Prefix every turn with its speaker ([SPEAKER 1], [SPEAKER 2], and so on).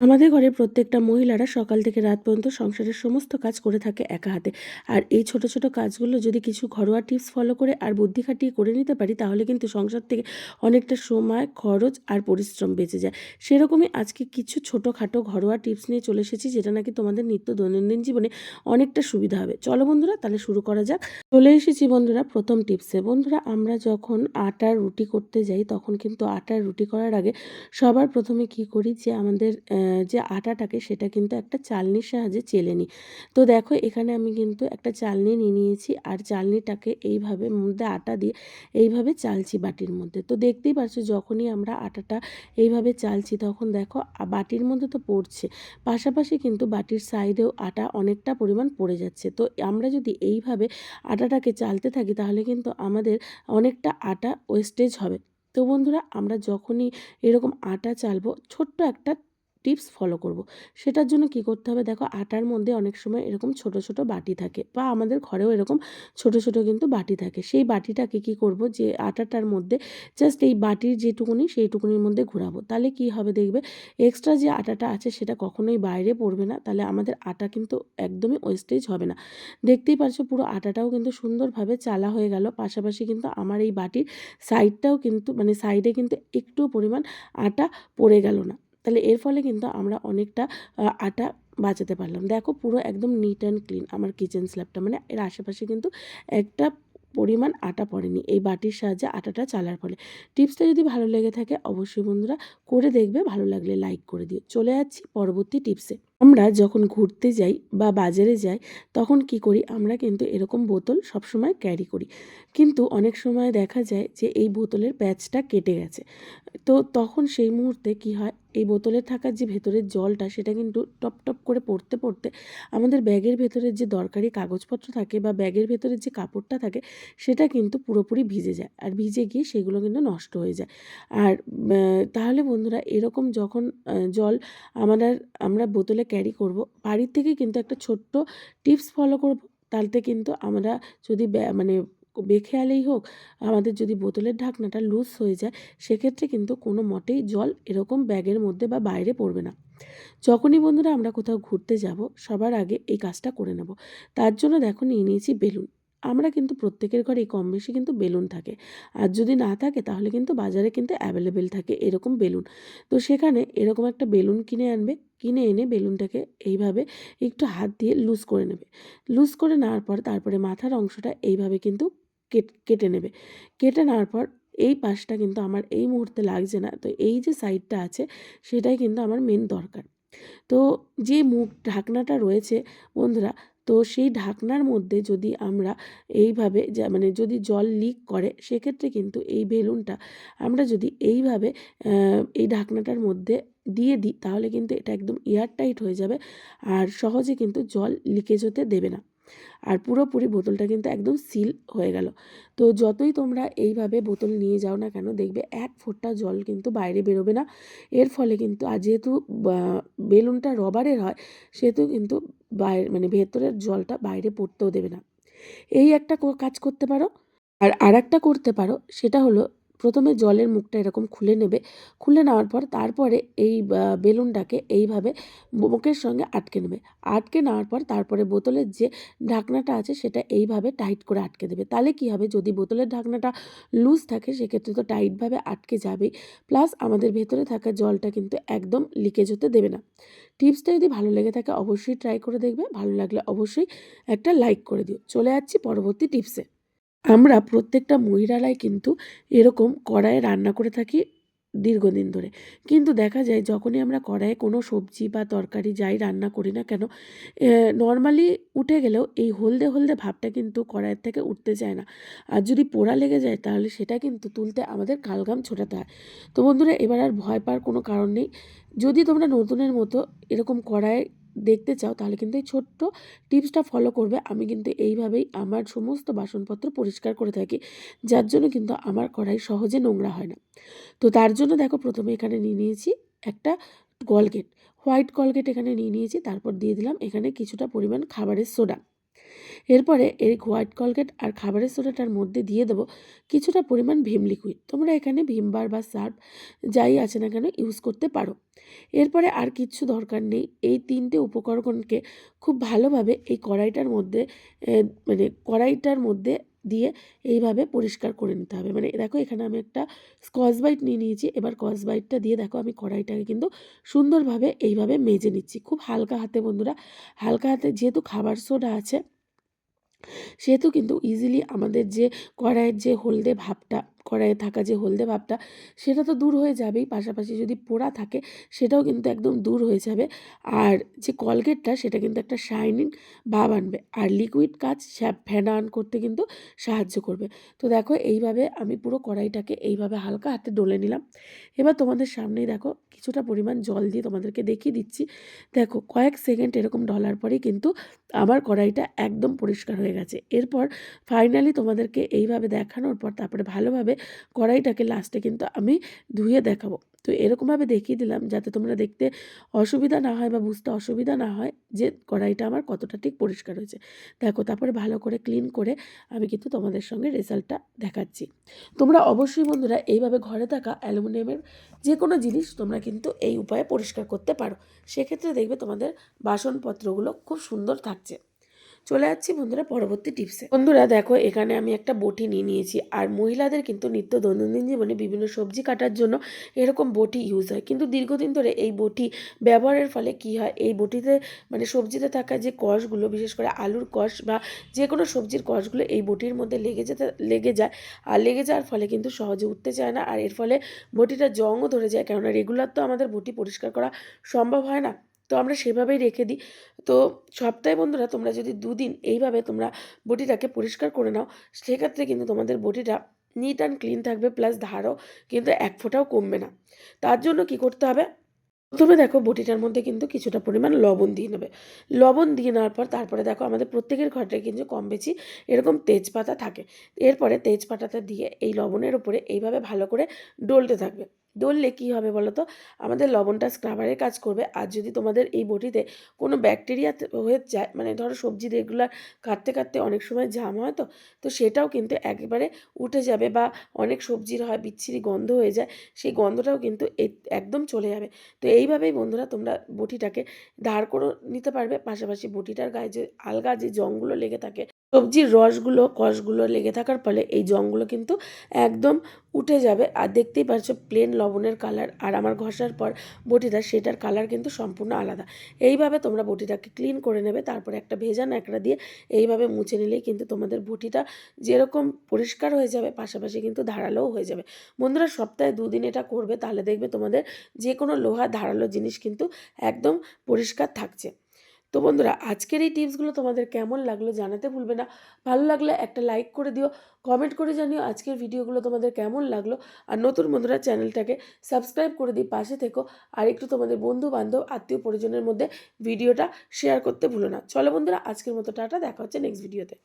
[SPEAKER 1] আমাদের ঘরে প্রত্যেকটা মহিলারা সকাল থেকে রাত পর্যন্ত সংসারের সমস্ত কাজ করে থাকে একা হাতে। আর এই ছোট ছোট কাজগুলো যদি কিছু ঘরোয়া টিপস ফলো করে আর বুদ্ধি খাটিয়ে করে নিতে পারি, তাহলে কিন্তু সংসার থেকে অনেকটা সময়, খরচ আর পরিশ্রম বেঁচে যায়। সেরকমই আজকে কিছু ছোটোখাটো ঘরোয়া টিপস নিয়ে চলে এসেছি, যেটা নাকি তোমাদের নিত্য দৈনন্দিন জীবনে অনেকটা সুবিধা হবে। চলো বন্ধুরা, তাহলে শুরু করা যাক। চলে এসেছি বন্ধুরা প্রথম টিপসে। বন্ধুরা, আমরা যখন আটার রুটি করতে যাই, তখন কিন্তু আটার রুটি করার আগে সবার প্রথমে কি করি যে আমাদের যে আটাটাকে সেটা কিন্তু একটা চালনির সাহায্যে চেলে নিই। তো দেখো এখানে আমি কিন্তু একটা চালনি নিয়ে নিয়েছি আর চালনিটাকে এইভাবে মধ্যে আটা দিয়ে এইভাবে চালছি বাটির মধ্যে। তো দেখতেই পাচ্ছ যখনই আমরা আটাটা এইভাবে চালছি তখন দেখো বাটির মধ্যে তো পড়ছে। পাশাপাশি কিন্তু বাটির সাইডেও আটা অনেকটা পরিমাণ পড়ে যাচ্ছে। তো আমরা যদি এইভাবে আটাটাকে চালতে থাকি তাহলে কিন্তু আমাদের অনেকটা আটা ওয়েস্টেজ হবে। তো বন্ধুরা আমরা যখনই এরকম আটা চালবো, ছোট্ট একটা টিপস ফলো করব। সেটার জন্য কি করতে হবে? দেখো, আটার মধ্যে অনেক সময় এরকম ছোট ছোট বাটি থাকে বা আমাদের ঘরেও এরকম ছোট ছোট কিন্তু বাটি থাকে। সেই বাটিটাকে কি করব যে আটাটার মধ্যে জাস্ট এই বাটির যেটুকুনি সেইটুকুনির মধ্যে ঘোরাবো। তাহলে কি হবে দেখবে? এক্সট্রা যে আটাটা আছে সেটা কখনোই বাইরে পড়বে না। তাহলে আমাদের আটা কিন্তু একদমই ওয়েস্টেজ হবে না। দেখতেই পারছ পুরো আটাটাও কিন্তু সুন্দরভাবে চালা হয়ে গেল। পাশাপাশি কিন্তু আমার এই বাটির সাইডটাও কিন্তু মানে সাইডে কিন্তু একটু পরিমাণ আটা পড়ে গেল না। তাহলে এর ফলে কিন্তু আমরা অনেকটা আটা বাঁচাতে পারলাম। দেখো পুরো একদম নিট অ্যান্ড ক্লিন আমার কিচেন স্ল্যাবটা মানে এর আশেপাশে কিন্তু একটা পরিমাণ আটা পড়েনি। এই বাটির সাহায্যে আটাটা চালার ফলে। টিপসটা যদি ভালো লেগে থাকে অবশ্যই বন্ধুরা করে দেখবে। ভালো লাগলে লাইক করে দিও। চলে যাচ্ছি পরবর্তী টিপসে আমরা যখন ঘুরতে যাই বা বাজারে যাই, তখন কি করি? আমরা কিন্তু এরকম বোতল সবসময় ক্যারি করি। কিন্তু অনেক সময় দেখা যায় যে এই বোতলের প্যাচটা কেটে গেছে। তো তখন সেই মুহূর্তে কি হয়? এই বোতলে থাকা যে ভেতরের জলটা, সেটা কিন্তু টপ টপ করে পড়তে পড়তে আমাদের ব্যাগের ভেতরের যে দরকারি কাগজপত্র থাকে বা ব্যাগের ভেতরের যে কাপড়টা থাকে, সেটা কিন্তু পুরোপুরি ভিজে যায়। আর ভিজে গিয়ে সেগুলো কিন্তু নষ্ট হয়ে যায়। আর তাহলে বন্ধুরা, এরকম যখন জল আমরা আমরা বোতলে ক্যারি করব। বাড়ির থেকে কিন্তু একটা ছোট্ট টিপস ফলো করব। তাতে কিন্তু আমরা যদি মানে বেখেয়ালেই হোক, আমাদের যদি বোতলের ঢাকনাটা লুজ হয়ে যায়, সেক্ষেত্রে কিন্তু কোনো মতেই জল এরকম ব্যাগের মধ্যে বা বাইরে পড়বে না। যখনই বন্ধুরা আমরা কোথাও ঘুরতে যাব, সবার আগে এই কাজটা করে নেব। তার জন্য দেখো নিয়ে নিয়েছি বেলুন। আমরা কিন্তু প্রত্যেকের ঘরেই কম বেশি কিন্তু বেলুন থাকে। আর যদি না থাকে, তাহলে কিন্তু বাজারে কিন্তু অ্যাভেলেবেল থাকে এরকম বেলুন। তো সেখানে এরকম একটা বেলুন কিনে আনবে, কিনে এনে বেলুনটাকে এইভাবে একটু হাত দিয়ে লুজ করে নেবে। লুজ করে নেওয়ার পর তারপরে মাথার অংশটা এইভাবে কিন্তু কেটে নেবে। কেটে নেওয়ার পর এই পাশটা কিন্তু আমার এই মুহূর্তে লাগছে না। তো এই যে সাইডটা আছে, সেটাই কিন্তু আমার মেন দরকার। তো যে মুখ, ঢাকনাটা রয়েছে, বন্ধুরা তো সেই ঢাকনার মধ্যে যদি আমরা এইভাবে মানে যদি জল লিক করে, সেক্ষেত্রে কিন্তু এই বেলুনটা আমরা যদি এইভাবে এই ঢাকনাটার মধ্যে দিয়ে দিই, তাহলে কিন্তু এটা একদম এয়ার টাইট হয়ে যাবে আর সহজে কিন্তু জল লিকেজ হতে দেবে না। আর পুরোপুরি বোতলটা কিন্তু একদম সিল হয়ে গেল। তো যতই তোমরা এইভাবে বোতল নিয়ে যাও না কেন, দেখবে এক ফোঁটা জল কিন্তু বাইরে বেরোবে না। এর ফলে কিন্তু, আর যেহেতু বেলুনটা রবারের হয়, সেহেতু কিন্তু বাইরে মানে ভেতরের জলটা বাইরে পড়তেও দেবে না। এই একটা কাজ করতে পারো। আর আর একটা করতে পারো, সেটা হলো প্রথমে জলের মুখটা এরকম খুলে নেবে। খুলে নেওয়ার পর তারপরে এই বেলুনটাকে এইভাবে মুখের সঙ্গে আটকে নেবে। আটকে নেওয়ার পর তারপরে বোতলের যে ঢাকনাটা আছে সেটা এইভাবে টাইট করে আটকে দেবে। তাহলে কী হবে? যদি বোতলের ঢাকনাটা লুজ থাকে সেক্ষেত্রে তো টাইটভাবে আটকে যাবেই। প্লাস আমাদের ভেতরে থাকা জলটা কিন্তু একদম লিকেজ হতে দেবে না। টিপসটা যদি ভালো লেগে থাকে অবশ্যই ট্রাই করে দেখবে। ভালো লাগলে অবশ্যই একটা লাইক করে দিও। চলে যাচ্ছি পরবর্তী টিপসে। আমরা প্রত্যেকটা মহিলারাই কিন্তু এরকম কড়াইয়ে রান্না করে থাকি দীর্ঘদিন ধরে। কিন্তু দেখা যায় যখনই আমরা কড়াইয়ে কোনো সবজি বা তরকারি যাই রান্না করি না কেন নর্মালি উঠে গেলেও এই হলদে হলদে ভাবটা কিন্তু কড়াইয়ের থেকে উঠতে চায় না। আর যদি পোড়া লেগে যায় তাহলে সেটা কিন্তু তুলতে আমাদের কালগাম ছোটাতে হয়। তো বন্ধুরা, এবার আর ভয় পাওয়ার কোনো কারণ নেই। যদি তোমরা নতুনের মতো এরকম কড়াই দেখতে চাও, তাহলে কিন্তু এই ছোট্ট টিপসটা ফলো করবে। আমি কিন্তু এইভাবেই আমার সমস্ত বাসনপত্র পরিষ্কার করে থাকি, যার জন্য কিন্তু আমার কড়াই সহজে নোংরা হয় না। তো তার জন্য দেখো প্রথমে এখানে নিয়ে নিয়েছি একটা কলগেট হোয়াইট কলগেট এখানে নিয়ে নিয়েছি, তারপর দিয়ে দিলাম এখানে কিছুটা পরিমাণ খাবারের সোডা এরপরে এই হোয়াইট কলগেট আর খাবারের সোডাটার মধ্যে দিয়ে দেবো কিছুটা পরিমাণ ভীম লিকুইড। তোমরা এখানে ভীম বার বা সার্ফ যাই আছে না কেন ইউজ করতে পারো। এরপরে আর কিচ্ছু দরকার নেই। এই তিনটে উপকরণকে খুব ভালোভাবে এই কড়াইটার মধ্যে মানে কড়াইটার মধ্যে দিয়ে এইভাবে পরিষ্কার করে নিতে হবে। মানে দেখো এখানে আমি একটা স্কচ বাইট নিয়ে নিয়েছি। এবার স্কচ বাইটটা দিয়ে দেখো আমি কড়াইটাকে কিন্তু সুন্দরভাবে এইভাবে মেজে নিচ্ছি। খুব হালকা হাতে বন্ধুরা, হালকা হাতে যেহেতু খাবার সোডা আছে সেহেতু কিন্তু ইজিলি আমাদের যে কড়াইয়ের যে হলদে ভাবটা, কড়াইয়ে থাকা যে হলদে ভাবটা, সেটা তো দূর হয়ে যাবেই। পাশাপাশি যদি পোড়া থাকে, সেটাও কিন্তু একদম দূর হয়ে যাবে। আর যে কলগেটটা, সেটা কিন্তু একটা শাইনিং ভাব আনবে। আর লিকুইড কাজ ফেনান করতে কিন্তু সাহায্য করবে। তো দেখো, এইভাবে আমি পুরো কড়াইটাকে এইভাবে হালকা হাতে ডলে নিলাম। এবার তোমাদের সামনেই দেখো কিছুটা পরিমাণ জল দিয়ে তোমাদেরকে দেখিয়ে দিচ্ছি। দেখো, কয়েক সেকেন্ড এরকম ঢলার পরেই কিন্তু আমার কড়াইটা একদম পরিষ্কার হয়ে গেছে। এরপর ফাইনালি তোমাদেরকে এইভাবে দেখানোর পর তারপরে ভালোভাবে কড়াইটাকে লাস্টে কিন্তু আমি ধুয়ে দেখাবো। তো এরকমভাবে দেখিয়ে দিলাম যাতে তোমরা দেখতে অসুবিধা না হয় বা বুঝতে অসুবিধা না হয় যে কড়াইটা আমার কতটা ঠিক পরিষ্কার হয়েছে। দেখো, তারপরে ভালো করে ক্লিন করে আমি কিন্তু তোমাদের সঙ্গে রেজাল্টটা দেখাচ্ছি। তোমরা অবশ্যই বন্ধুরা এইভাবে ঘরে থাকা অ্যালুমিনিয়ামের যে কোনো জিনিস তোমরা কিন্তু এই উপায়ে পরিষ্কার করতে পারো। সেক্ষেত্রে দেখবে তোমাদের বাসনপত্রগুলো খুব সুন্দর থাকছে। চলে যাচ্ছি বন্ধুরা পরবর্তী টিপসে বন্ধুরা দেখো, এখানে আমি একটা বটি নিয়ে নিয়েছি। আর মহিলাদের কিন্তু নিত্য দৈনন্দিন জীবনে বিভিন্ন সবজি কাটার জন্য এরকম বটি ইউজ হয়। কিন্তু দীর্ঘদিন ধরে এই বটি ব্যবহারের ফলে কি হয়? এই বটিতে মানে সবজিতে থাকা যে কষগুলো, বিশেষ করে আলুর কষ বা যে কোনো সবজির কষগুলো এই বটির মধ্যে লেগে যেতে, লেগে যায়। আর লেগে যাওয়ার ফলে কিন্তু সহজে উঠতে চায় না। আর এর ফলে বটিটা জংও ধরে যায়। কেননা রেগুলার তো আমাদের বটি পরিষ্কার করা সম্ভব হয় না। তো আমরা সেভাবেই রেখে দিই। তো সপ্তাহে বন্ধুরা তোমরা যদি দুদিন এইভাবে তোমরা বটিটাকে পরিষ্কার করে নাও, সেক্ষেত্রে কিন্তু তোমাদের বটিটা নিট অ্যান্ড ক্লিন থাকবে প্লাস ধারও কিন্তু এক ফোঁটাও কমবে না। তার জন্য কি করতে হবে? প্রথমে দেখো বটিটার মধ্যে কিন্তু কিছুটা পরিমাণ লবণ দিয়ে নেবে। লবণ দিয়ে নেওয়ার পর তারপরে দেখো আমাদের প্রত্যেকের ঘরে কিন্তু কম বেশি এরকম তেজপাতা থাকে। এরপরে তেজপাতাটা দিয়ে এই লবণের উপরে এইভাবে ভালো করে ডলতে থাকবে। ডললে কী হবে বলো তো আমাদের লবণটা স্ক্রাবারের কাজ করবে। আর যদি তোমাদের এই বটিতে কোনো ব্যাকটেরিয়া হয়ে যায় মানে ধরো সবজি রেগুলার কাটতে কাটতে অনেক সময় জাম হয় তো তো সেটাও কিন্তু একেবারে উঠে যাবে বা অনেক সবজির হয়, বিচ্ছিরি গন্ধ হয়ে যায়, সেই গন্ধটাও কিন্তু একদম চলে যাবে। তো এইভাবেই বন্ধুরা তোমরা বটিটাকে দাঁড় করে নিতে পারবে। পাশাপাশি বটিটার গায়ে যে আলগা যে জংগুলো লেগে থাকে সবজির রসগুলো, কষগুলো লেগে থাকার ফলে এই জংগুলো কিন্তু একদম উঠে যাবে। আর দেখতেই পাচ্ছ প্লেন লবণের কালার আর আমার ঘষার পর বটিটা, সেটার কালার কিন্তু সম্পূর্ণ আলাদা। এইভাবে তোমরা বটিটাকে ক্লিন করে নেবে, তারপরে একটা ভেজা ন্যাকড়া দিয়ে এইভাবে মুছে নিলেই কিন্তু তোমাদের বটিটা যেরকম পরিষ্কার হয়ে যাবে, পাশাপাশি কিন্তু ধারালোও হয়ে যাবে। বন্ধুরা, সপ্তাহে দুদিন এটা করবে, তাহলে দেখবে তোমাদের যে কোনো লোহা ধারালো জিনিস কিন্তু একদম পরিষ্কার থাকছে। তো বন্ধুরা, আজকের এই টিপসগুলো তোমাদের কেমন লাগল জানাতে ভুলবে না। ভালো লাগলে একটা লাইক করে দিও কমেন্ট করে জানিও আজকের ভিডিওগুলো তোমাদের কেমন লাগল। আর নতুন বন্ধুরা চ্যানেলটাকে সাবস্ক্রাইব করে দিই পাশে থেকো। আর একটু তোমাদের বন্ধু বান্ধব আত্মীয় পরিজনের মধ্যে ভিডিওটা শেয়ার করতে ভুলো না। চলো বন্ধুরা, আজকের মতো টাটা, দেখা হচ্ছে নেক্সট ভিডিওতে